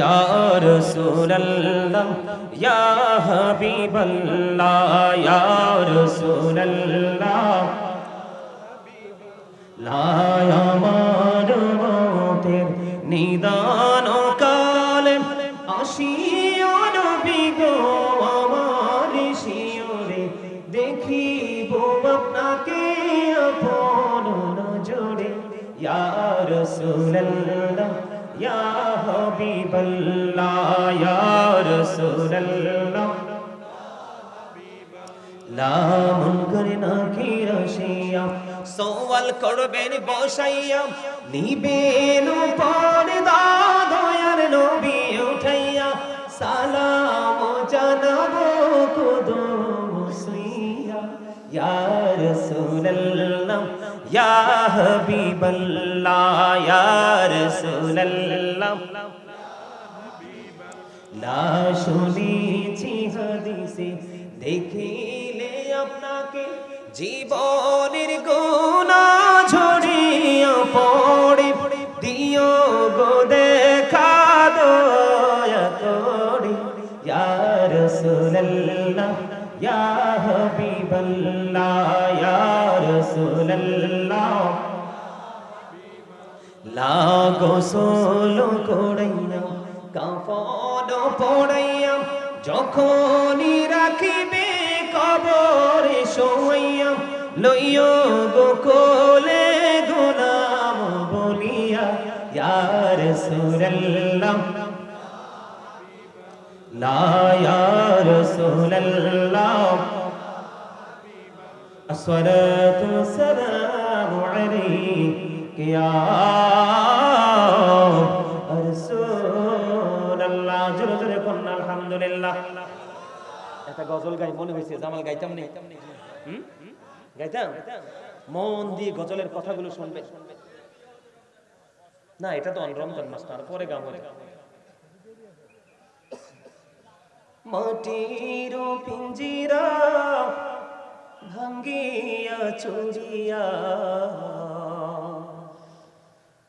या रसूल अल्लाह या हबीब अल्लाह या रसूल अल्लाह लाया मारो तेरे निदानों হাবিবাল্লাহ ইয়া রাসূলুল্লাহ লামন করে না কিরসিয়া সওয়াল করবেন বসাইয়া নিবেন পর্দা দয়ার নবী উঠাইয়া সালাম জানাব কুদুম সুইয়া ইয়া রাসূলুল্লাহ ইয়া হাবিবাল্লাহ ইয়া রাসূলুল্লাহ শুনেছি হাদিসে, দেখিলে আপনাকে জীবনের গোনা ঝরিয়া পড়ে। দিও গো দেখা দয়া করে। ইয়া রাসূলুল্লাহ, ইয়া হাবিবাল্লাহ, ইয়া রাসূলুল্লাহ। লাগো সোলো কড়াইয়া কাফন পড়াইয়া যখনই রাখিবে কবরে শোয়াইয়া লইও গো কোলে গোলাম বলিয়া ইয়ার সুরল্লাম লা ইয়ার সুরল্লাম الصلاة والسلام عليك يا আলহামদুলিল্লাহ। একটা গজল গাই, মনে হয়েছে, জামাল গাইতাম নেই গাইতাম? মন দিয়ে গজলের কথাগুলো শুনবে। না, এটা তো রমজান মাস পরে গাবো মাটির পিঞ্জিরা ভাঙ্গিয়া চুরিয়া,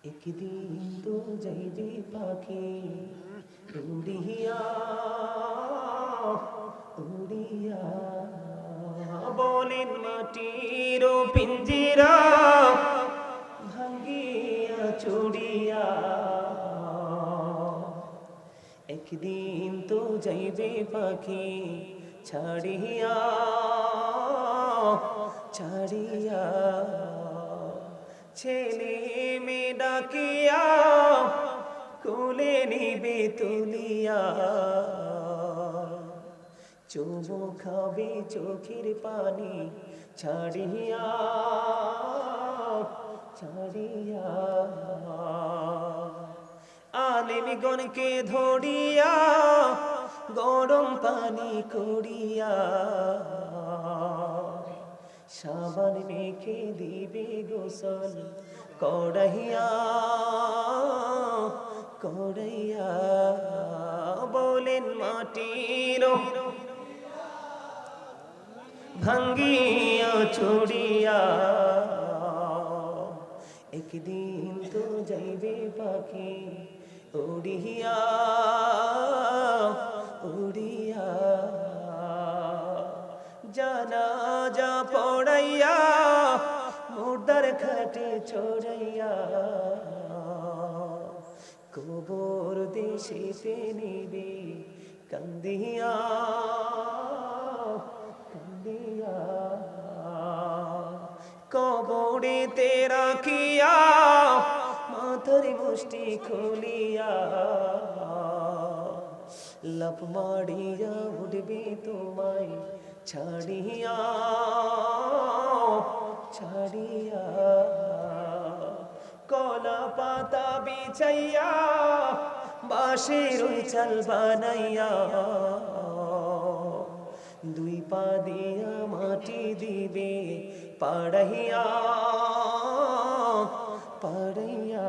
একদিন তো যাইবে পাখি। উড়িয়া উড়িয়া বলেন মাটির পিঞ্জিরা ভাঙ্গিয়া চুরিয়া একদিন তো যাইবে পাখি ছাড়িয়া ছাড়িয়া। ছেলে মেয়ে ডাকিয়া কোলে নিবে তুলিয়া। চুমো খাবে চোখের পানি ছাড়িয়া ছাড়িয়া। আলিমগণকে ধরিয়া, গরম পানি করিয়া। সাবান মেখে দিবে গোসল কড়াইয়া কড়াইয়া বলেন মাটির ভাঙ্গিয়া ছড়িয়া, একদিন তো যাইবে পাখি উড়িয়া উড়িয়া জানা যা পড়াইয়া, মুর্দার খাটে চড়াইয়া কবর দেশেতে নিবে, কান্দিয়া কান্দিয়া। কবরেতে রাখিয়া, মাথার মুষ্টি খুলিয়া লাভ মারিয়া উঠবে তোমায় ছাড়িয়া ছাড়িয়া। কলা পাতা বিছাইয়া, বাঁশের ওই চাল বানাইয়া, দুই পা দিয়া মাটি দিবে পাড়াইয়া পাড়াইয়া,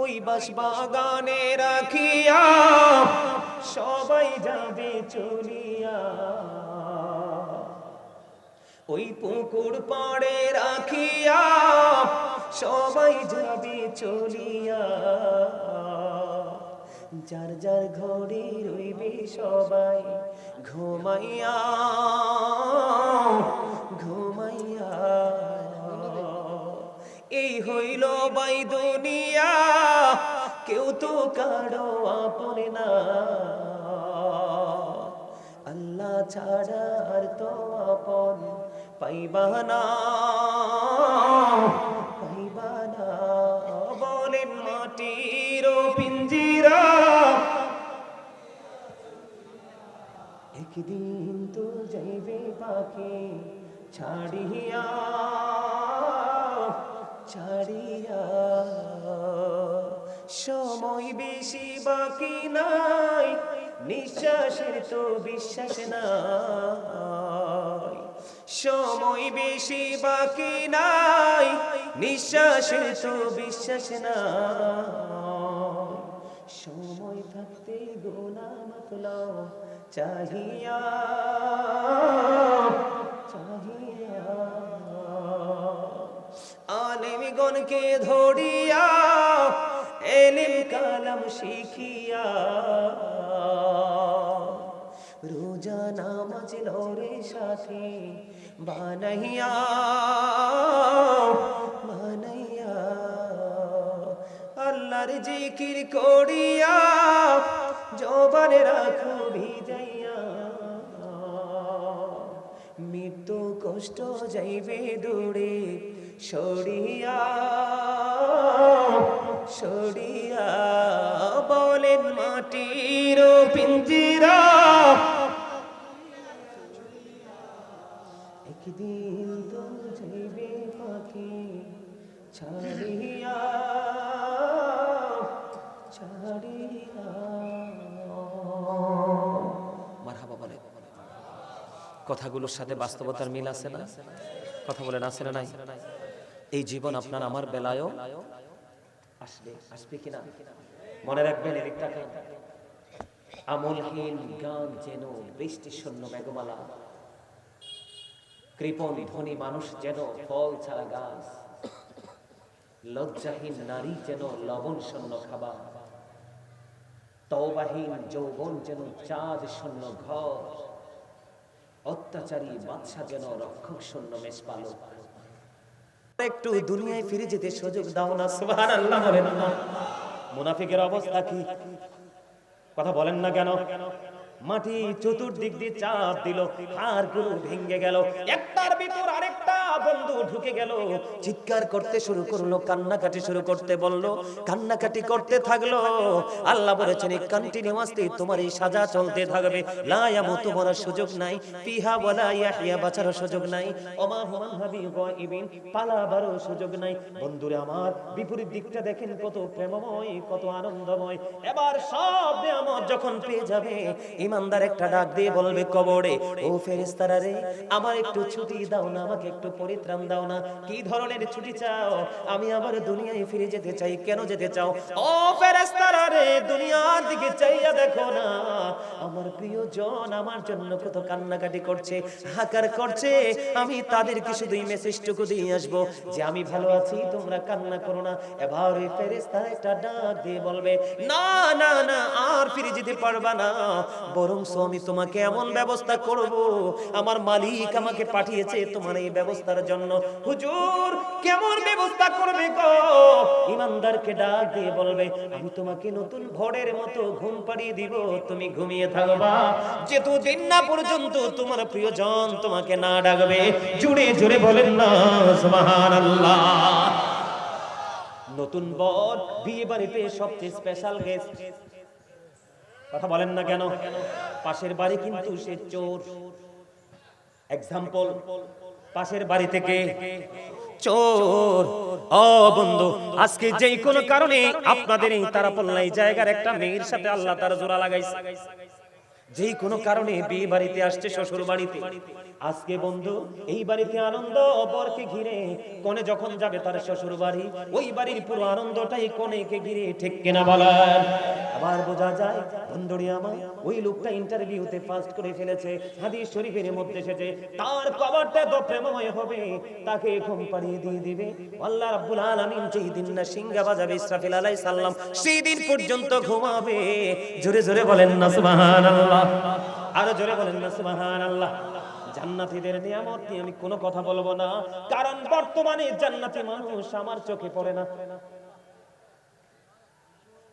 ওই বাস বাগানে রাখিয়া সবাই যাবে চলিয়া। ওই পুকুর পাড়ে রাখিয়া সবাই যাবে চলিয়া। যার যার ঘরে রইবে সবাই ঘুমাইয়া ঘুমাইয়া। এই হইল বাই দুনিয়া, কেউ তো কারও আপনে না। আল্লাহ ছাড়া আর তো আপন পাইবা না পাইবা না বলেন মাটির পিঞ্জিরা। একদিন তো যাইবে পাখি ছাড়িয়া ছাড়িয়া। সময় বেশি বাকি নাই, নিঃশ্বাসের তো বিশ্বাস নাই। সময় বেশি বাকি নাই। নিঃশ্বাসের তো বিশ্বাস নাই। সময় থাকতে গোনা মতল চাহিয়া গণকে ধরিয়া, এলিম কালাম শিখিয়া। রোজা নামাজ লরে সাথে। বানাইয়া বানাইয়া, আল্লাহর জিকির করিয়া জবানে রাখো ভিজাইয়া। মৃত্যু কষ্ট যাইবে দূরে, সরিয়া সরিয়া। বলেন মাটির পিঞ্জিরা কথাগুলোর সাথে বাস্তবতার মিল আছে না? কথা বলেন, আছে না নাই? এই জীবন আপনার আমার বেলায়ও আসবে আসবে কিনা মনে রাখবেন এদিক তাকান। আমলহীন গান যেন বৃষ্টি শূন্য মেঘমালা। কৃপণ ধনী মানুষ যেন ফল ছাড়া গাছ। লজ্জাহীন নারী যেন লবণ শূন্য খাবার। তওবাহীন যৌবন যেন চাঁদ শূন্য ঘর। অত্যাচারী বাদশা যেন রক্ষক শূন্য মেষ পালক। একটু দুনিয়ায় ফিরে যেতে সুযোগ দাও না মুনাফিকের অবস্থা কি? কথা বলেন না কেন? মাটি চতুর্দিক দিয়ে চাপ দিল হারগুলো ভেঙে গেল। একটার ভিতর আরেকটা বন্ধু ঢুকে গেল। চিৎকার করতে শুরু করল, কান্নাকাটি শুরু করতে বলল, কান্নাকাটি করতে থাকল। আল্লাহ বলেছেন কন্টিনিউয়াসলি তোমার এই সাজা চলতে থাকবে। লা ইয়ামুতু মরার সুযোগ নাই। ফিহা ওয়ালা ইয়াহইয়া বাঁচার সুযোগ নাই। ওমা হুমান হাবি গায়িবিন, পালাবারও সুযোগ নাই। বন্ধুরে আমার, বিপরীত দিকটা দেখেন, কত প্রেমময়, কত আনন্দময়। এবার সব নিয়ামত যখন পেয়ে যাবে, ইমানদার একটা ডাক দিয়ে বলবে, কবরে, ও ফেরেশতারা রে, আমার একটু ছুটি দাও না, আমাকে একটু পরিত্রাণ দাও না। কি ধরনের ছুটি চাও? আমি আবার দুনিয়ায় ফিরে যেতে চাই। কেন যেতে চাও? ও ফেরেশতারা রে, দুনিয়ার দিকে চাইয়া দেখো না। আমার প্রিয়জন আমার জন্য কত কান্নাকাটি করছে হাকার করছে। আমি তাদেরকে শুধু এই মেসেজটুকু দিয়ে আসব যে, আমি ভালো আছি, তোমরা কান্না করো না। এবার ওই একটা ডাক দিয়ে বলবে, না না না, আর ফিরে যেতে পারবা না। বরং আমি তোমাকে এমন ব্যবস্থা করব। আমার মালিক আমাকে পাঠিয়েছে, তোমার এই ব্যবস্থার জন্য। হুজুর, কেমন ব্যবস্থা করবে গো? ইমানদারকে ডাক দিয়ে বলবে, আমি তোমাকে নতুন ভোরের মতো ঘুম পাড়িয়ে দিব, তুমি ঘুমিয়ে থাকবা যেহেতু দিন না পর্যন্ত তোমার প্রিয়জন তোমাকে না ডাকবে, জুড়ে জুড়ে বলেন না, সুবহানাল্লাহ। নতুন বর বিয়ে বাড়িতে সবচেয়ে স্পেশাল গেস্ট কথা বলেন না কেন? পাশের বাড়ি কিন্তু সে চোর। এক্সাম্পল পাশের বাড়ি থেকে চোর ও বন্ধু আজকে যেই কোনো কারণে আপনাদের এই তারাপল্লাই জায়গার একটা মেয়ের সাথে আল্লাহ তার জোড়া লাগাইছে। যেই কোনো কারণে বিয়ে বাড়িতে আসছে শ্বশুর বাড়িতে। আজকে বন্ধু, এই বাড়িতে আনন্দ অপরকে ঘিরে কোনে যখন যাবে তার শ্বশুর বাড়ি, ওই বাড়ির পুরো আনন্দটাই কোনেকে ঘিরে ঠিক কিনা বলার। আবার বোঝা যায় আমার, ওই লোকটা ইন্টারভিউতে করে ফেলেছে শরীফের মধ্যে এসেছে, তার কবরটা তো হবে, তাকে ঘুম পাড়িয়ে দিয়ে দিবে। আল্লাহ রাব্বুল আলামিন যেই দিন না সিংহা বাজাবে ইসরাফিল আলাইহিস সালাম, সেই দিন পর্যন্ত ঘুমাবে। জোরে জোরে বলেন না, সুবহানাল্লাহ। আরও জোরে বলেন সুবহানাল্লাহ। জান্নাতীদের নিয়ামত নিয়ে আমি কোনো কথা বলব না। কারণ বর্তমানে জান্নাতি মানুষ আমার চোখে পড়ে না।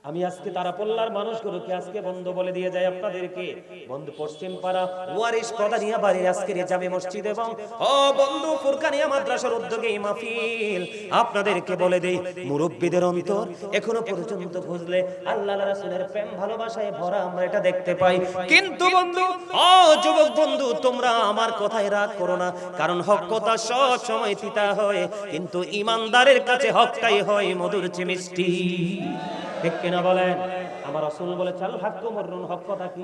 আমি আজকে তারা পল্লার মানুষগুলোকে আজকে বন্ধ বলে দিয়ে যাই আপনাদেরকে। বন্ধু পশ্চিম পাড়া ওয়ারিশ কদানিয়া বাড়ির আজকের জামে মসজিদ এবং, ও বন্ধু ফুরকানিয়া মাদ্রাসার উদ্যোগে এই মাহফিল। আপনাদেরকে বলে দেই, মুরব্বীদের অন্তর এখনও পর্যন্ত বুঝলে আল্লাহ রাসূলের প্রেম ভালোবাসায় ভরা আমরা এটা দেখতে পাই। কিন্তু বন্ধু, ও যুবক বন্ধু, তোমরা আমার কথায় রাগ করো না, কারণ হক কথা সব সময় তিতা হয়, কিন্তু ইমানদারের কাছে হকটাই হয় মধুর চেয়ে মিষ্টি ঠিক কিনা বলেন? আমার রসুল বলে চাল হাক্ক মরুন হক কথা কি?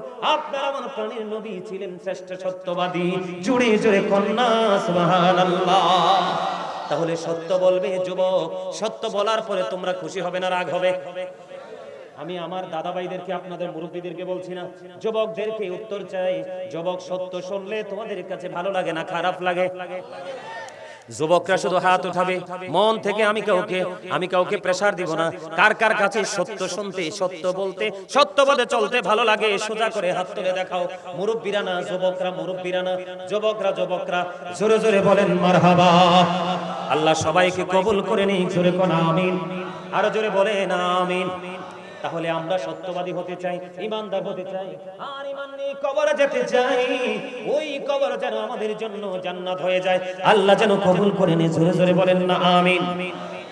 আমার প্রাণীর নবী ছিলেন শ্রেষ্ঠ সত্যবাদী। জুড়ে জুড়ে কন্যা তাহলে সত্য বলবে যুবক, সত্য বলার পরে তোমরা খুশি হবে না রাগ হবে? আমি আমার দাদা ভাইদেরকে আপনাদের মুরব্বীদেরকে বলছি না, যুবকদেরকে উত্তর চাই। যুবক সত্য শুনলে তোমাদের কাছে ভালো লাগে না, খারাপ লাগে? যুবকরা শুধু হাত উঠাবে। মন থেকে আমি কাউকে আমি কাউকে প্রেসার দিব না। কার কার কাছে সত্য শুনতে সত্য বলতে সত্য সত্যবাদে চলতে ভালো লাগে সোজা করে হাত তুলে দেখাও। মুরব্বীরা না যুবকরা মুরব্বীরা না। যুবকরা যুবকরা। জোরে জোরে বলেন মারহাবা। আল্লাহ সবাইকে কবুল করে নিই জোরে কোন আমিন। আরও জোরে বলেন আমিন। তাহলে আমরা সত্যবাদী হতে চাই, ইমানদার হতে চাই। আর ইমান নিয়ে কবরে যেতে চাই, ওই কবর যেন আমাদের জন্য জান্নাত হয়ে যায়। আল্লাহ যেন কবুল করে নে জোরে জোরে বলেন না, আমিন।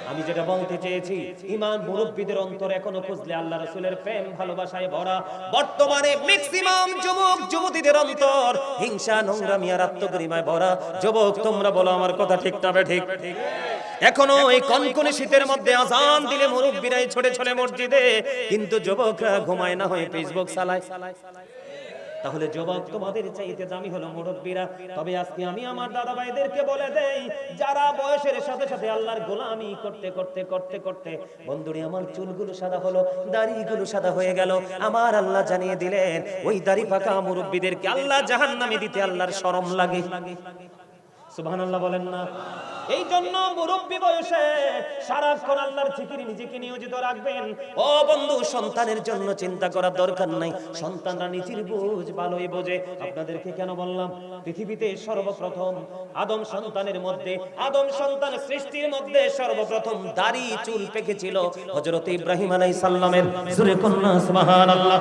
আমি যেটা বলতে চেয়েছি, ইমান মুরব্বীদের অন্তর এখনও খুঁজলে আল্লাহ রসুলের প্রেম, ভালোবাসায় ভরা। বর্তমানে ম্যাক্সিমাম যুবক, যুবতীদের অন্তর হিংসা, নোংরামি আর আত্মগরিমায় ভরা। যুবক, তোমরা বলো আমার কথা ঠিক তবে ঠিক? এখনও এই কনকনে শীতের মধ্যে আজান দিলে মুরব্বীরাই ছোটে ছোটে মসজিদে কিন্তু যুবকরা ঘুমায় না হয়ে ফেসবুক চালায়। তাহলে যুবক তোমাদের চাইতে দামি হলো মুরব্বীরা। তবে আজকে আমি আমার দাদা ভাইদেরকে বলে দেই যারা বয়সের সাথে সাথে আল্লাহর গোলামি করতে করতে করতে করতে বন্ধুরে আমার চুলগুলো সাদা হলো দাড়িগুলো সাদা হয়ে গেল। আমার আল্লাহ জানিয়ে দিলেন ওই দাড়ি পাকা মুরব্বীদেরকে আল্লাহ জাহান্নামে দিতে আল্লাহর শরম লাগে। সুবহানাল্লাহ বলেন না। এই জন্য মুরব্বী বয়সে সারাক্ষণ আল্লাহর জিকিরে নিজেকে নিয়োজিত রাখবেন। ও বন্ধু, সন্তানের জন্য চিন্তা করার দরকার নাই। সন্তানরা নিজের বুঝ, ভালোই বোঝে। আপনাদেরকে কেন বললাম? পৃথিবীতে সর্বপ্রথম আদম সন্তানের মধ্যে, আদম সন্তান সৃষ্টির মধ্যে সর্বপ্রথম দাড়ি, চুল পেকেছিল হযরত ইব্রাহিম আলাইহিস সালামের। সুরে কন্যা, সুবহানাল্লাহ।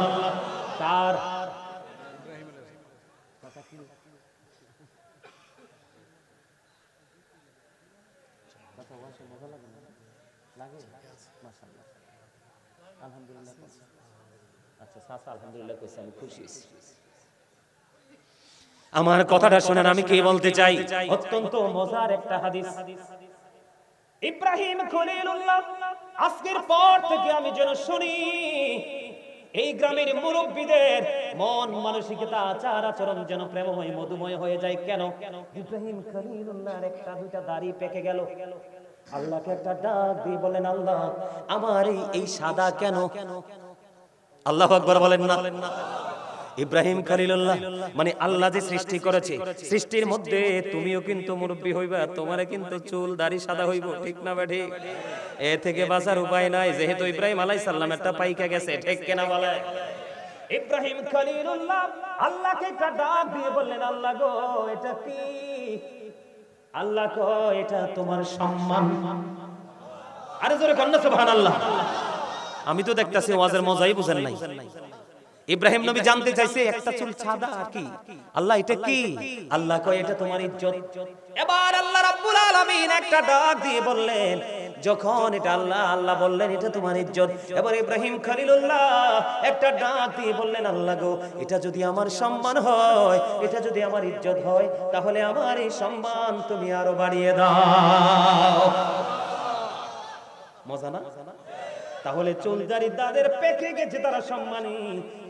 তার আচ্ছা আলহামদুলিল্লাহ কইছে আমি খুশি হইছি আমার কথাটা শুনেন আমি কি বলতে চাই? অত্যন্ত মজার একটা হাদিস। ইব্রাহিম খলিলুল্লাহ আজকের পর থেকে আমি যেন শুনি এই গ্রামের মুরব্বীদের মন মানসিকতা আচার আচরণ যেন প্রেমময় মধুময় হয়ে যায়। কেন? ইব্রাহিম খলিলুল্লাহর একটা দুইটা দাড়ি পেকে গেল। আল্লাহকে একটা ডাক দিয়ে বলেন আল্লাহ আমার এই এই সাদা কেন? আল্লাহ আকবর বলেন না। ইব্রাহিম খালিলুল্লাহ মানে আল্লাহ যে সৃষ্টি করেছে, সৃষ্টির মধ্যে তুমিও কিন্তু মুরব্বী হইবা, তোমারে কিন্তু চুল দাড়ি সাদা হইব, ঠিক না বা এ থেকে বাঁচার উপায় নাই, যেহেতু ইব্রাহিম আলাই সাল্লাম একটা পাইকা গেছে, ঠিক কেনা বলে? ইব্রাহিম খলিলুল্লাহ, আল্লাহকে একটা ডাক দিয়ে বললেন, আল্লাহ গো, এটা কি? আল্লাহ কো এটা তোমার সম্মান। আরে জোরে কন্যা সুবহানাল্লাহ। আমি তো দেখতাছি ওয়াজের মজাই বুঝেন নাই। ইব্রাহিম নবী জানতে চাইছে, একটা চুল সাদা কি? আল্লাহ, এটা কি? আল্লাহ কয়, এটা তোমার ইজ্জত। এবার আল্লাহ রাব্বুল আলামিন একটা ডাক দিয়ে বললেন, যখন এটা আল্লাহ আল্লাহ বললেন, এটা তোমার ইজ্জত। এবার ইব্রাহিম খলিলুল্লাহ একটা ডাক দিয়ে বললেন, আল্লাহ গো, এটা যদি আমার সম্মান হয়, এটা যদি আমার ইজ্জত হয়, তাহলে আমার এই সম্মান তুমি আরও বাড়িয়ে দাও। মজা না? তাহলে চুলদারি তাদের পেকে গেছে তারা সম্মানী।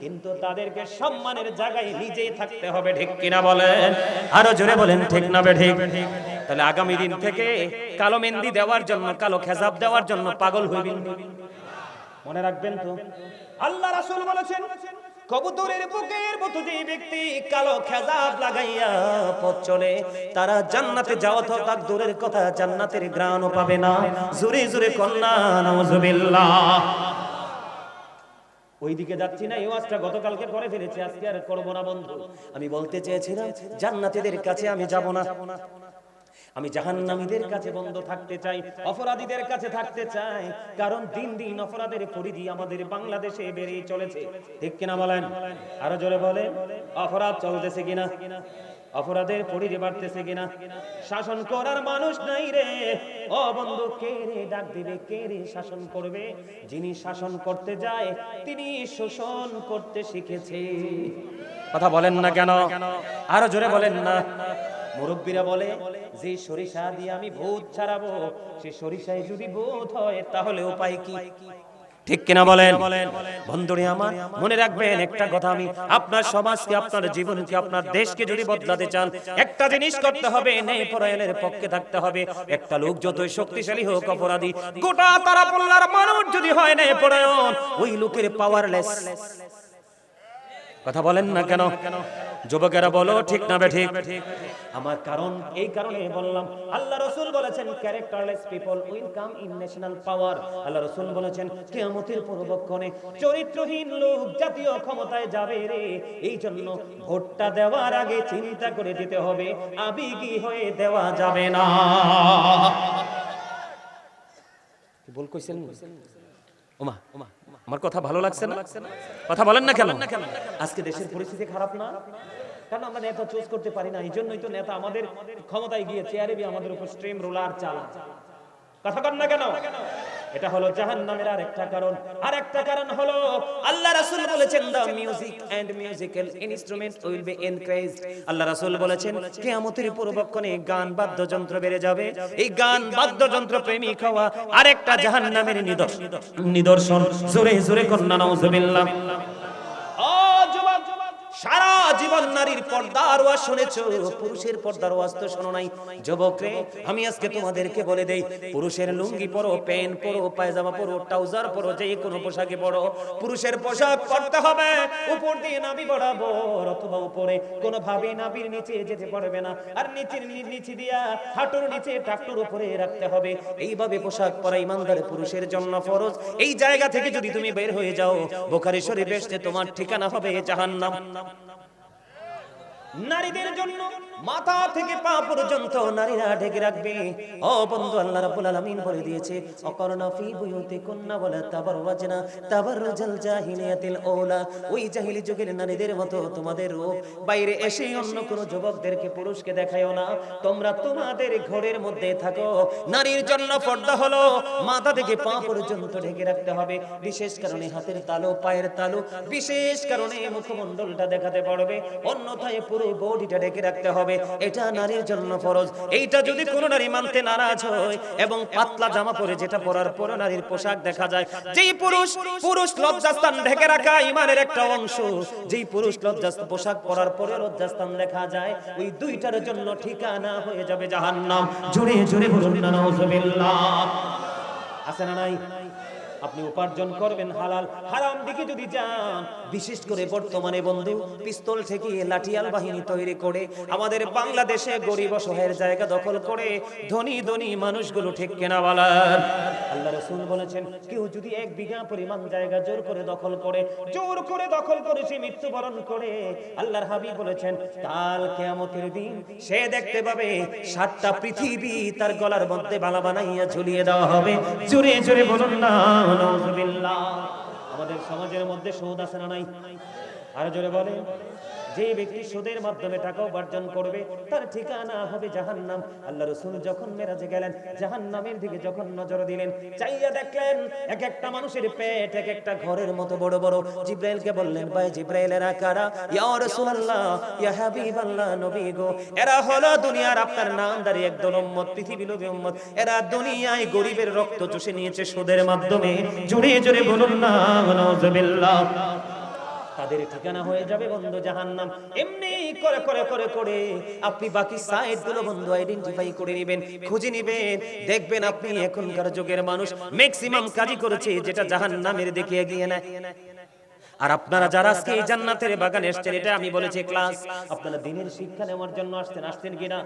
কিন্তু তাদেরকে সম্মানের জায়গায় নিজেই থাকতে হবে, ঠিক কিনা বলেন? আরও জোরে বলেন, ঠিক না বে ঠিক? তাহলে আগামী দিন থেকে কালো মেহেন্দি দেওয়ার জন্য, কালো খেজাব দেওয়ার জন্য পাগল হইবেন। মনে রাখবেন তো? আল্লাহ রাসূল বলেছেন কবুতরের বুকের মতো যে ব্যক্তি কালো খেজাব লাগাইয়া পথ চলে। তারা জান্নাতে যাওয়া তো তার দূরের কথা, জান্নাতের গ্রাণও পাবে না। জোরে জোরে কন্যা, নাউজুবিল্লাহ। ওইদিকে যাচ্ছি না, এই ওয়াজটা গতকালকে করে ফেলেছি, আজকে আর করব না বন্ধু। আমি বলতে চেয়েছিলাম, জান্নাতীদের কাছে আমি যাব না। আমি জাহান্নামীদের কাছে বন্ধ থাকতে চাই, অপরাধীদের কাছে থাকতে চাই, কারণ দিন দিন অপরাধের পরিধি আমাদের বাংলাদেশে বেড়েই চলেছে। ঠিক কিনা বলেন? আরও জোরে বলেন, অপরাধ চলতেছে কিনা? অপরাধের পরিধি বাড়তেছে কিনা? শাসন করার মানুষ নাই রে। ও বন্ধু, কে রে ডাক দিবে, কে রে শাসন করবে? যিনি শাসন করতে যায়, তিনি শোষণ করতে শিখেছে। কথা বলেন না কেন? আরও জোরে বলেন না। মুরব্বীরা বলে যে সরিষা দিয়ে আমি ভূত ছাড়াবো, সে সরিষায় যদি ভূত হয়, তাহলে উপায় কি? ঠিক কিনা বলেন? বন্ধুরে আমার, মনে রাখবেন, একটা কথা আমি আপনার সমাজকে, আপনার জীবনকে, আপনার দেশকে যদি বদলাতে চান, একটা জিনিস করতে হবে, নেই পরায়ণের পক্ষে থাকতে হবে। একটা লোক যতই শক্তিশালী হোক, অপরাধী, গোটা তারা পল্লার মানুষ যদি হয়, নেই পরায়ণ, ওই লোকের পাওয়ারলেস কথা বলেন না কেন? যুবকেরা বলো ঠিক না ঠিক আমার কারণ এই কারণে বললাম আল্লাহ রসুল বলেছেন characterless people will come in national power আল্লাহ রসুল বলেছেন কিয়ামতের পূর্বক্ষণে চরিত্রহীন লোক জাতীয় ক্ষমতায় যাবে রে। এই জন্য ভোটটা দেওয়ার আগে চিন্তা করে দিতে হবে আবেগী হয়ে দেওয়া যাবে না। কি বল কইছেন? ওমা ওমা আমার কথা ভালো লাগছে না? কথা বলেন না কেন? আজকে দেশের পরিস্থিতি খারাপ না? কারণ আমরা নেতা চুজ করতে পারি না? এই জন্যই তো নেতা আমাদের ক্ষমতায় গিয়ে চেয়ারে আমাদের উপর স্ট্রিম রোলার চালা কথা কন না কেন? এটা হলো জাহান্নামের আরেকটা কারণ। আরেকটা কারণ হলো আল্লাহ রাসূল বলেছেন the music and musical instrument will be encouraged আল্লাহ রাসূল বলেছেন, কিয়ামতের পূর্বক্ষণে গান বাদ্যযন্ত্র বেড়ে যাবে। এই গান বাদ্যযন্ত্র প্রেমিক হওয়া আরেকটা জাহান্নামের নিদর্শন নিদর্শন। জোরে জোরে কন্না নাউজুবিল্লাহ। ও যুবক সারা জীবন নারীর পর্দার ওয়াজ শুনেছো? পুরুষের পর্দার ওয়াজ তো শোনো নাই। যুবক রে আমি আজকে তোমাদেরকে বলে দেই, পুরুষের লুঙ্গি পরো, প্যান্ট পরো, পায়জামা পরো, ট্রাউজার পরো, যে কোনো পোশাকে পরো। পুরুষের পোশাক পরতে হবে, উপর দিয়ে নাভি বরাবর, অথবা উপরে। কোনো ভাবে নাভির নিচে যেতে পারবে না। আর নিচের নিচে দিয়া হাঁটুর নিচে টাকটুর উপরে রাখতে হবে। এইভাবে পোশাক পরা ইমানদার পুরুষের জন্য ফরজ। এই জায়গা থেকে যদি তুমি বের হয়ে যাও বোখারি শরীফ তোমার ঠিকানা হবে জাহান্নাম। নারীদের জন্য মাথা থেকে পা পর্যন্ত নারীরা ঢেকে রাখবে। ও বন্ধু, আল্লাহ রাব্বুল আলামিন বলে দিয়েছে, অকরনা ফি বুয়ুতিকুন্না ওয়ালা তাবাররাজনা তাবাররুজাল জাহিলিয়াতিল ওলা ওই জাহিলি যুগের নারীদের মতো তোমাদের রূপ। বাইরে এসে অন্য কোন যুবকদেরকে, পুরুষকে দেখায়ও না। তোমরা তোমাদের ঘরের মধ্যে থাকো। নারীর জন্য পর্দা হলো, মাথা থেকে পা পর্যন্ত ঢেকে রাখতে হবে। বিশেষ কারণে হাতের তালু, পায়ের তালু, বিশেষ কারণে মুখমণ্ডলটা দেখাতে পারবে। অন্যথায় পুরো বডিটা ঢেকে রাখতে হবে। এটা নারীর জন্য ফরজ। এইটা যদি কোনো নারী মানতে নারাজ হয় এবং পাতলা জামা পরে যেটা পরার পরে নারীর পোশাক দেখা যায়, যেই পুরুষ পুরুষ লজ্জাস্থান ঢেকে রাখা ইমানের একটা অংশ, যেই পুরুষ লজ্জাস্থান, পোশাক পরার পরে লজ্জাস্থান দেখা যায়, ওই দুইটার জন্য ঠিকানা হয়ে যাবে জাহান্নাম। জোরে জোরে বলুন না, নাউজুবিল্লাহ। আছে না নাই? আপনি উপার্জন করবেন হালাল। হারাম দিকে যদি যান, বিশেষ করে বর্তমানে বন্ধু, পিস্তল থেকে লাঠিয়াল বাহিনী তৈরি করে, আমাদের বাংলাদেশে গরিব অসহায়ের জায়গা দখল করে ধনী ধনী মানুষগুলো ঠিক কেনা বলার আল্লাহ রসুল বলেছেন, কেউ যদি এক বিঘা পরিমাণ জায়গা জোর করে দখল করে, জোর করে দখল করে সে মৃত্যুবরণ করে, আল্লাহর হাবি বলেছেন, কাল কেয়ামতের দিন সে দেখতে পাবে সাতটা পৃথিবী তার গলার মধ্যে বালা বানাইয়া ঝুলিয়ে দেওয়া হবে। জোরে জোরে বলুন না। নাউজুবিল্লাহ আমাদের সমাজের মধ্যে সৌদ আছে না নাই? আরও জোরে বলে যে ব্যক্তি সুদের মাধ্যমে টাকা উপার্জন করবে, তার ঠিকানা হবে জাহান্নাম। আল্লাহ রসুল যখন মেরাজে গেলেন, জাহান্নামের দিকে যখন নজর দিলেন, চাইয়া দেখলেন, এক একটা মানুষের পেট এক একটা ঘরের মতো বড় বড়। জিব্রাইলকে বললেন, ভাই জিব্রাইলেরা কারা? ইয়া রাসূলুল্লাহ, ইয়া হাবিবাল্লাহ, নবী গো, এরা হলো দুনিয়ার আপনার নামদারি একদল উম্মত পৃথিবী লোভী উম্মত। এরা দুনিয়ায় গরিবের রক্ত চুষে নিয়েছে সুদের মাধ্যমে। জুড়ে জুড়ে বলুন না, নাউজুবিল্লাহ। তাদের ঠিকানা হয়ে যাবে বন্ধু জাহান্নাম। এমনি করে করে করে করে আপনি বাকি সাইডগুলো বন্ধু আইডেন্টিফাই করে নেবেন, খুঁজে নেবেন। দেখবেন আপনি এখনকার যুগের মানুষ ম্যাক্সিমাম কাজই করেছে যেটা জাহান্নামের দিকে এগিয়ে নেয়। আর আপনারা যারা আজকে এই জান্নাতের বাগানে এসেছেন, এটা আমি বলেছি ক্লাস আপনারা দিনের শিক্ষা নেওয়ার জন্য আসতেন আসতেন কিনা?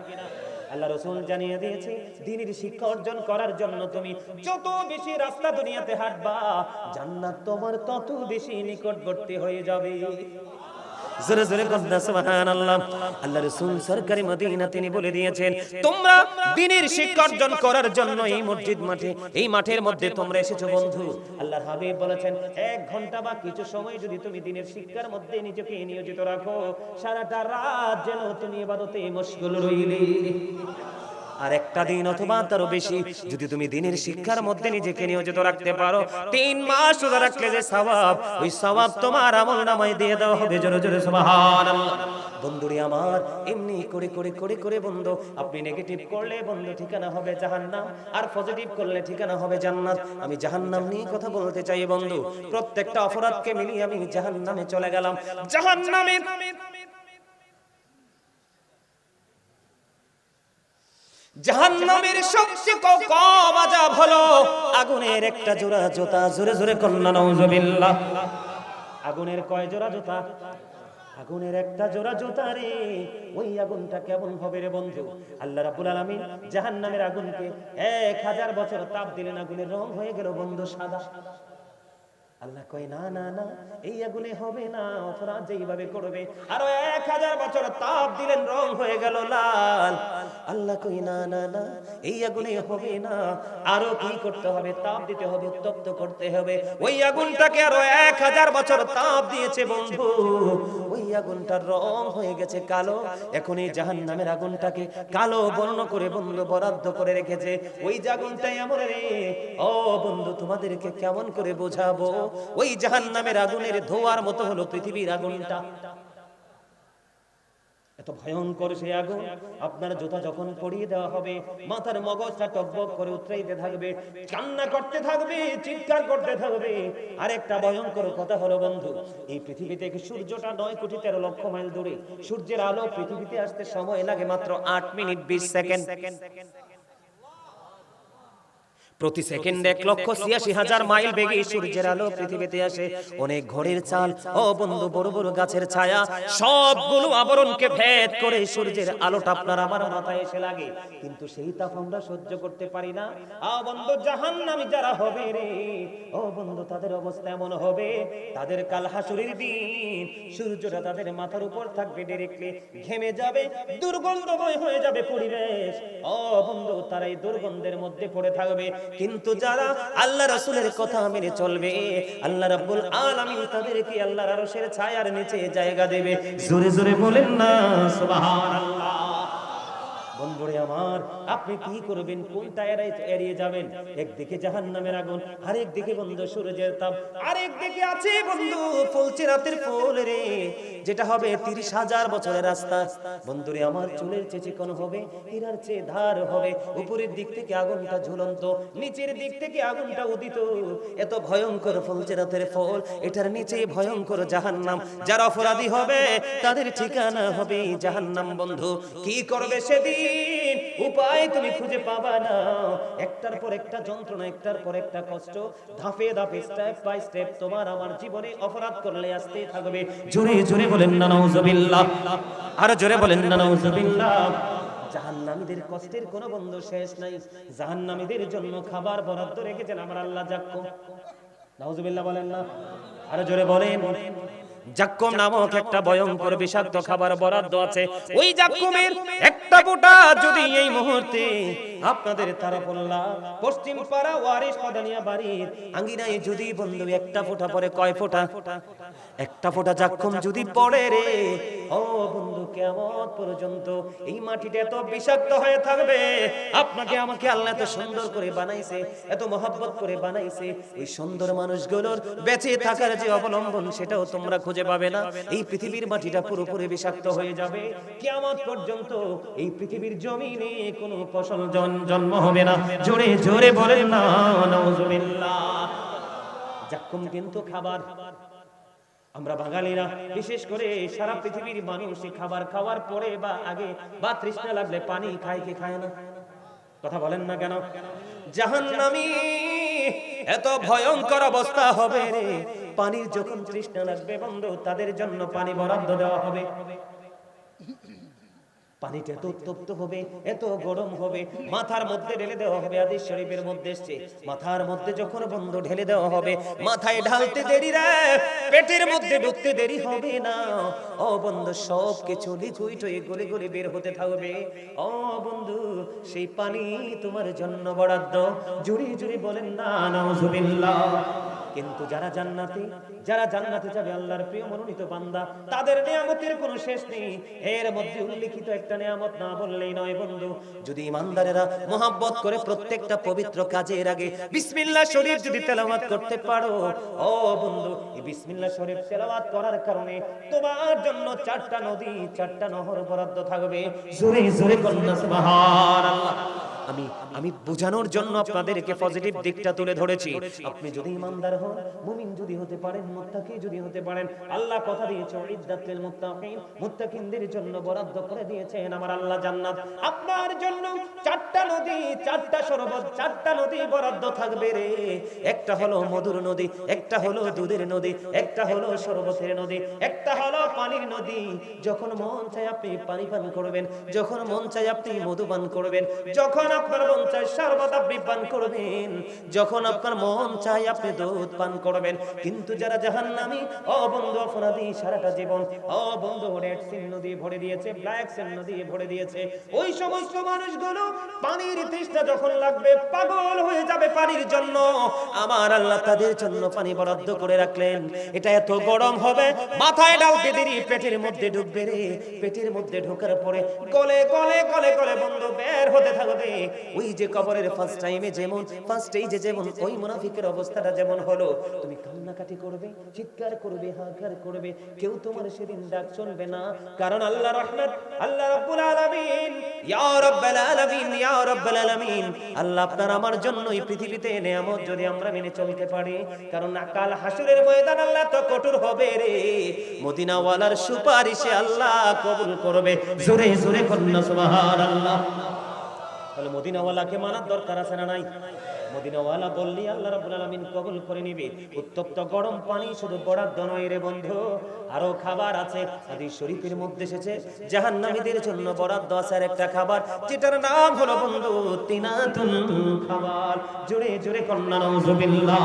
আল্লাহ রসুল জানিয়ে দিয়েছে, দিনের শিক্ষা অর্জন করার জন্য তুমি যত বেশি রাস্তা দুনিয়াতে হাঁটবা, জান্নাত তোমার তত বেশি নিকটবর্তী হয়ে যাবে। জোরে জোরে কন্যা, সুবহানাল্লাহ। আল্লাহ রাসূল সরকারি মদিনা তিনি বলে দিয়েছেন, তোমরা দ্বীনের শিক্ষা অর্জন করার জন্য এই মসজিদ মাঠে, এই মাঠের মধ্যে তোমরা এসেছ বন্ধু। আল্লাহর হাবিব বলেছেন, এক ঘণ্টা বা কিছু সময় যদি তুমি দিনের শিক্ষার মধ্যে নিজেকে নিয়োজিত রাখো, সারাটা রাত যেন তুমি ইবাদতে মশগুল রইলে। আর একটা দিন অথবা তারও বেশি। যদি তুমি দিনের শিক্ষার মধ্যে নিজেকে নিয়োজিত রাখতে পারো, তিন মাস রোজা রাখলে যে সওয়াব, ওই সওয়াব তোমার আমল নামায় দিয়ে দেওয়া হবে জোরে জোরে, সুবহানাল্লাহ। বন্ধুরে আমার, এমনি করে করে করে করে বন্ধু, আপনি নেগেটিভ করলে বন্ধু ঠিকানা হবে জাহান্নাম, আর পজিটিভ করলে ঠিকানা হবে জান্নাত। আমি জাহান্নাম নিয়ে কথা বলতে চাই বন্ধু, প্রত্যেকটা অপরাধকে মিলিয়ে আমি জাহান্নামে চলে গেলাম। জাহান্নামে জাহান্নামের সবচেয়ে কম আযাব হলো আগুনের একটা জোড়া জোতা। জোরে জোরে কন্যা আগুনের কয় জোড়া জোতা? আগুনের একটা জোড়া জোতা রে। ওই আগুনটা কেমন হবে রে বন্ধু? আল্লাহ রাব্বুল আলামিন জাহান্নামের আগুনকে এক হাজার বছর তাপ দিলেন। আগুনের রং হয়ে গেল বন্ধু সাদা। আল্লাহ কয়, না না না এই আগুনে হবে না, অপরাধ যেইভাবে করবে। আরও এক হাজার বছর তাপ দিলেন, রং হয়ে গেল লাল। আল্লাহ কই না না না এই আগুনে হবে না। আরও কি করতে হবে? তাপ দিতে হবে, উত্তপ্ত করতে হবে। ওই আগুনটাকে আরও এক হাজার বছর তাপ দিয়েছে, বন্ধু। ওই আগুনটার রং হয়ে গেছে কালো। এখন এই জাহান নামের আগুনটাকে কালো বর্ণ করে বন্ধু বরাদ্দ করে রেখেছে। ওই আগুনটাই আমার রে, ও বন্ধু, তোমাদেরকে কেমন করে বোঝাবো? ওই জাহান নামের আগুনের ধোয়ার মতো হলো পৃথিবীর আগুনটা। এত ভয়ঙ্কর আগুন। আপনার জুতা যখন দেওয়া হবে, মাথার মগজটা টকবক করে থাকবে, কান্না করতে থাকবে, চিৎকার করতে থাকবে। ভয়ঙ্কর কথা হলো, বন্ধু, এই পৃথিবী থেকে সূর্যটা নয় কোটি তেরো লক্ষ মাইল দূরে? সূর্যের আলো পৃথিবীতে আসতে সময় লাগে মাত্র আট মিনিট বিশ সেকেন্ড। প্রতি সেকেন্ডে এক লক্ষ ছিয়াশি হাজার মাইল বেগে সূর্যের আলো পৃথিবীতে আসে অনেক ঘরের চাল। ও বন্ধু বড় বড় গাছের ছায়া। সবগুলো আবরণকে ভেদ করে সূর্যের আলোটা আপনার আমার মাথায় এসে লাগে। কিন্তু সেই তাপ আমরা সহ্য করতে পারি না। আ বন্ধু জাহান্নামী যারা হবে রে। ও বন্ধু তাদের অবস্থা এমন হবে। তাদের কাল হাসুরির দিন। সূর্যটা তাদের মাথার উপর থাকবে ডিরেক্টলি ঘেমে যাবে দুর্গন্ধময় হয়ে যাবে পরিবেশ। ও বন্ধু তারা এই দুর্গন্ধের মধ্যে পড়ে থাকবে। কিন্তু যারা আল্লাহ রাসূলের কথা মেনে চলবে, আল্লাহ রাব্বুল আলামিন তাদেরকে আল্লাহর আরশের ছায়ার নিচে জায়গা দেবে। জোরে জোরে বলেন না, সুবহানাল্লাহ। বন্ধুরে আমার, আপনি কি করবেন? কোনটা এড়িয়ে যাবেন? একদিকে জাহান নামের আগুন, আরেক দিকে বন্ধু সূর্যের তাপ, আরেক দিকে আছে বন্ধু ফুলছে রাতের ফুল রে, যেটা হবে তিরিশ হাজার বছরের রাস্তা। বন্ধুরে আমার, চুলের চেয়ে চিকন হবে, হীরার চেয়ে ধার হবে, উপরের দিক থেকে আগুনটা ঝুলন্ত, নিচের দিক থেকে আগুনটা উদিত। এত ভয়ঙ্কর ফুলছে রাতের ফল, এটার নিচে ভয়ঙ্কর জাহান্নাম। যারা অপরাধী হবে, তাদের ঠিকানা হবে জাহান্নাম, বন্ধু। কি করবে সেদিন? উপায় তুমি খুঁজে পাবা না। একটার পর একটা যন্ত্রণা, একটার পর একটা কষ্ট, ধাপে ধাপে স্টেপ বাই স্টেপ তোমার আমার জীবনে অপরাধ করলে আসতে থাকবে। জোরে জোরে বলেন না, নাউজুবিল্লাহ। জোরে বলেন না, নাউজুবিল্লাহ। জাহান্নামীদের কষ্টের কোনো বন্ধ শেষ নাই। জাহান্নামীদের জন্য খাবার বরাদ্দ রেখেছেন আমার আল্লাহ যাক্কু নাউজুবিল্লাহ বলেন না। আরও জোরে বলেন। জাক্কুম নামক একটা ভয়ঙ্কর বিষাক্ত খাবার বরাদ্দ আছে। ওই জাক্কুমের একটা বোটা যদি এই মুহূর্তে আপনাদের তারাপল্লা, পশ্চিম পাড়া ওয়ারিশ মদানিয়া বাড়ির আঙ্গিনায় যদি বন্ধু একটা ফোঁটা পরে কয় ফোঁটা? একটা ফোঁটা যাক্ষণ যদি পড়ে রে। ও বন্ধু, কেমন পর্যন্ত এই মাটিটা এত বিষাক্ত হয়ে থাকবে? আপনাকে আমাকে আল্লাহ এত সুন্দর করে বানাইছে, এত মহব্বত করে বানাইছে। ওই সুন্দর মানুষগুলোর বেঁচে থাকার যে অবলম্বন, সেটাও তোমরা খুঁজে পাবে না। এই পৃথিবীর মাটিটা পুরোপুরি বিষাক্ত হয়ে যাবে। কেমন পর্যন্ত এই পৃথিবীর জমিনে কোনো ফসল জন- জন্ম হবে না, জোরে জোরে বলেন না কিন্তু খাবার, আমরা বাঙালিরা, বিশেষ করে সারা পৃথিবীর মানুষ খাবার খাওয়ার পরে বা আগে, বা তৃষ্ণা লাগলে পানি খায় কি খায় না? কথা বলেন না কেন? জাহান্নামী, এত ভয়ঙ্কর অবস্থা হবে রে। পানির যখন তৃষ্ণা লাগবে বন্ধু, তাদের জন্য পানি বরাদ্দ দেওয়া হবে। পানিটা এত উত্তপ্ত হবে, এত গরম হবে, মাথার মধ্যে ঢেলে দেওয়া হবে আদিস শরীফের মধ্যে এসছে। মাথার মধ্যে যখন বন্ধ ঢেলে দেওয়া হবে, মাথায় ঢালতে দেরি রে, পেটের মধ্যে ঢুকতে দেরি হবে না। ও বন্ধু সব কিছু লিকুইড হয়ে গলে গলে বের হতে থাকবে। ও বন্ধু, সেই পানি তোমার জন্য বরাদ্দ। জুড়ি জুড়ি বলেন না, নাউজুবিল্লাহ। কিন্তু যারা জান্নাতি, যারা জান্নাতে যাবে আল্লাহর প্রিয় মনোনীত বান্দা, তাদের নিয়ামতের কোনো শেষ নেই। এর মধ্যে উল্লেখিত একটা নিয়ামত না বললেই নয় বন্ধু, যদি ইমানদারেরা মোহাব্বত করে প্রত্যেকটা পবিত্র কাজের আগে বিসমিল্লাহ শরীফ যদি তেলাওয়াত করতে পারো, ও বন্ধু, এই বিসমিল্লাহ শরীফ তেলাওয়াত করার কারণে তোমার জন্য চারটা নদী, চারটা নহর বরাদ্দ থাকবে। জোরে জোরে কন্যা, সুবহানাল্লাহ। আমি আমি বোঝানোর জন্য আপনাদেরকে পজিটিভ দিকটা তুলে ধরেছি। আপনি যদি ইমানদার হন, মুমিন যদি হতে পারেন, মুত্তাকি যদি হতে পারেন, আল্লাহ কথা দিয়েছে ইদ্দাতুল মুত্তাকিন মুত্তাকিনদের জন্য বরাদ্দ করে দিয়েছেন আমার আল্লাহ জান্নাত। আপনার জন্য চারটা নদী, চারটা সরোবর, চারটা নদী বরাদ্দ থাকবে রে। একটা হলো মধুর নদী, একটা হলো দুধের নদী, একটা হলো সরবতের নদী, একটা হলো পানির নদী। যখন মন চায় আপনি পানি পান করবেন, যখন মন চায় আপনি মধু পান করবেন, যখন আপনার মন চায় শরবত আপনি পান করবেন, যখন আপনার মন চায় আপনি দুধ পান করবেন। কিন্তু যারা জাহান্নামী, ও বন্ধু অপরাধী, সারাটা জীবন, ও বন্ধু রেড সিন নদী ভরে দিয়েছে, ব্ল্যাক সিন নদী ভরে দিয়েছে, ওই সমস্ত মানুষগুলো পানির তৃষ্ণা যখন লাগবে, পাগল হয়ে যাবে পানির জন্য। আমার আল্লাহ তাদের জন্য পানি বরাদ্দ করে রাখলেন। এটা এত গরম হবে, মাথায় ডালতে দেরি পেটের মধ্যে ঢুকবে রে। পেটের মধ্যে ঢোকার পরে গলে গলে গলে গলে বন্ধ বের হতে থাকবে। ওই যে কবরের ফার্স্ট টাইমে যেমন ফার্স্ট যে যেমন, ওই মুনাফিকের অবস্থাটা যেমন হলো, তুমি কান্নাকাটি করবে, চিৎকার করবে, হাহাকার করবে, কেউ তোমার সেদিন ডাক শুনবে না। কারণ আল্লাহ রহমত, আল্লাহ রাব্বুল আলামিন, ইয়া রাব্বাল আলামিন, ইয়া রাব্বাল আলামিন, আল্লাহ আপনার আমার জন্য এই পৃথিবীতে নিয়ামত যদি আমরা মেনে চলতে পারি। কারণ কাল হাসুরের ময়দান আল্লাহ তো কঠোর হবে রে। মদিনাওয়ালার সুপারিশে আল্লাহ কবুল করবে। জোরে জোরে কন্যা সুবহানাল্লাহ। তাহলে মদিনাওয়ালাকে মানার দরকার আছে না নাই? মদিনাওয়ালা বললি আল্লাহ রাব্বুল আলামিন কবুল করে নিবে। উত্তপ্ত গরম পানি শুধু বরাদ্দ নয় রে বন্ধু, আরও খাবার আছে। শরীফের মধ্যে এসেছে, জাহান্নামীদের জন্য বরাদ্দ আছে আর একটা খাবার, যেটার নাম হলো বন্ধু তিনাতুল খাবার। জোরে জোরে কন্যা, নাউজুবিল্লাহ।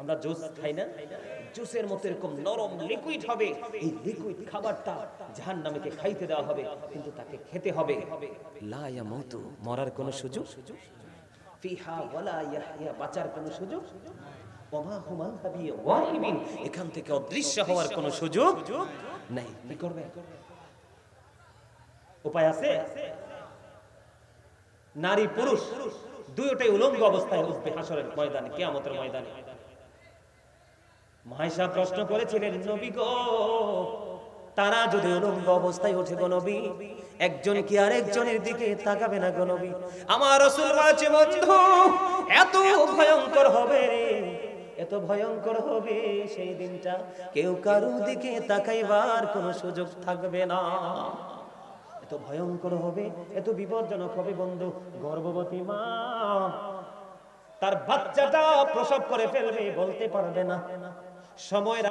আমরা জুস খাই না। জুসের মতো এরকম নরম লিকুইড হবে। এই লিকুইড খাবারটা জাহান্নামীকে খাইতে দেওয়া হবে, কিন্তু তাকে খেতে হবে। লা ইয়ামুতু, মরার কোনো সুযোগ? ফিহা ওয়ালা ইয়াহইয়া, বাঁচার কোনো সুযোগ? এখান থেকে অদৃশ্য হওয়ার কোনো সুযোগ নাই। কি করবে? উপায় আছে? নারী পুরুষ, দুইটাই উলঙ্গ অবস্থায় উঠবে হাসরের ময়দানে, কিয়ামতের ময়দানে। মাইশা প্রশ্ন করেছিলেন, নবী গো, তারা যদি উলঙ্গ অবস্থায় ওঠে গো নবী, একজন কি আর একজনের দিকে তাকাবে না গো নবী? আমার রাসূল বলেছে, বন্ধু, এত ভয়ঙ্কর হবে রে, এত ভয়ঙ্কর হবে সেই দিনটা। কেউ কারও দিকে তাকাইবার কোনো সুযোগ থাকবে না। এত ভয়ঙ্কর হবে, এত বিপজ্জনক হবে বন্ধু, গর্ভবতী মা, তার বাচ্চাটা প্রসব করে ফেলবে, বলতে পারবে না। সময়ের